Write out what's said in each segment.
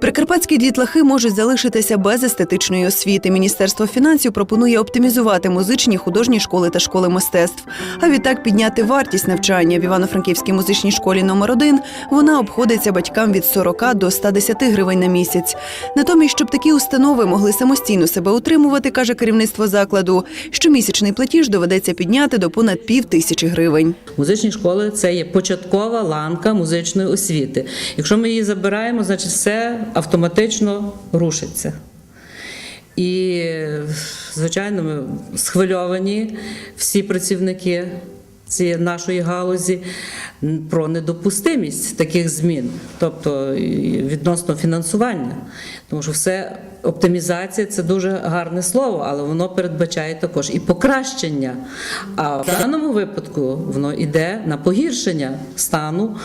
Прикарпатські дітлахи можуть залишитися без естетичної освіти. Міністерство фінансів пропонує оптимізувати музичні, художні школи та школи мистецтв. А відтак підняти вартість навчання в Івано-Франківській музичній школі номер 1 Вона обходиться батькам від 40 до 110 гривень на місяць. Натомість, щоб такі установи могли самостійно себе утримувати, каже керівництво закладу, щомісячний платіж доведеться підняти до понад пів тисячі гривень. Музичні школи це є початкова ланка музичної освіти. Якщо ми її забираємо, значить все автоматично рушиться. І, звичайно, ми схвильовані всі працівники цієї нашої галузі про недопустимість таких змін, тобто відносно фінансування. Тому що все оптимізація це дуже гарне слово, але воно передбачає також і покращення. А в даному випадку воно йде на погіршення стану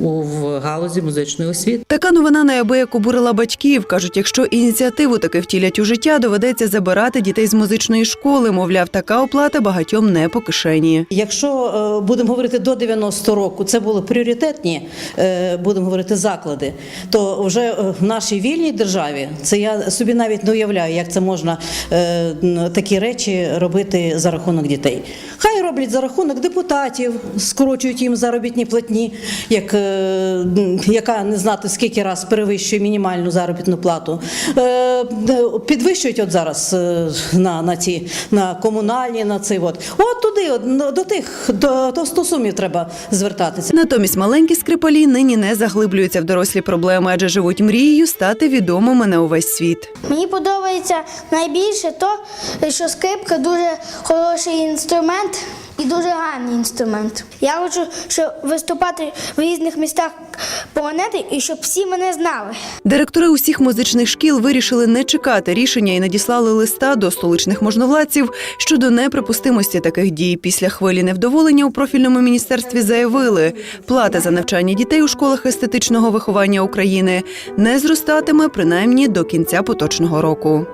у в галузі музичної освіти. Така новина неабияк обурила батьків. кажуть, якщо ініціативу таки втілять у життя, доведеться забирати дітей з музичної школи. Мовляв, така оплата багатьом не по кишені. Якщо е, будемо говорити до 90 року, це були пріоритетні, е, будемо говорити, заклади, то вже е, в нашій вільній державі це я собі навіть не уявляю, як це можна е, такі речі робити за рахунок дітей. Хай роблять за рахунок депутатів, скорочують їм заробітні платні, як, е, яка не знати скільки раз перевищує мінімальну заробітну плату. Е, підвищують от зараз е, на, на ці на комунальні, на ці от. От туди, ну, до тих до, до стосумів треба звертатися. Натомість маленькі скрипалі нині не заглиблюються в дорослі проблеми, адже живуть мрією стати відомими на увесь світ. Мені подобається найбільше то, що скрипка дуже хороший інструмент і дуже гарний інструмент. Я хочу щоб виступати в різних містах планети і щоб всі мене знали. Директори усіх музичних шкіл вирішили не чекати рішення і надіслали листа до столичних можновладців щодо неприпустимості таких дій. Після хвилі невдоволення у профільному міністерстві заявили, плата за навчання дітей у школах естетичного виховання України не зростатиме принаймні до кінця поточного року.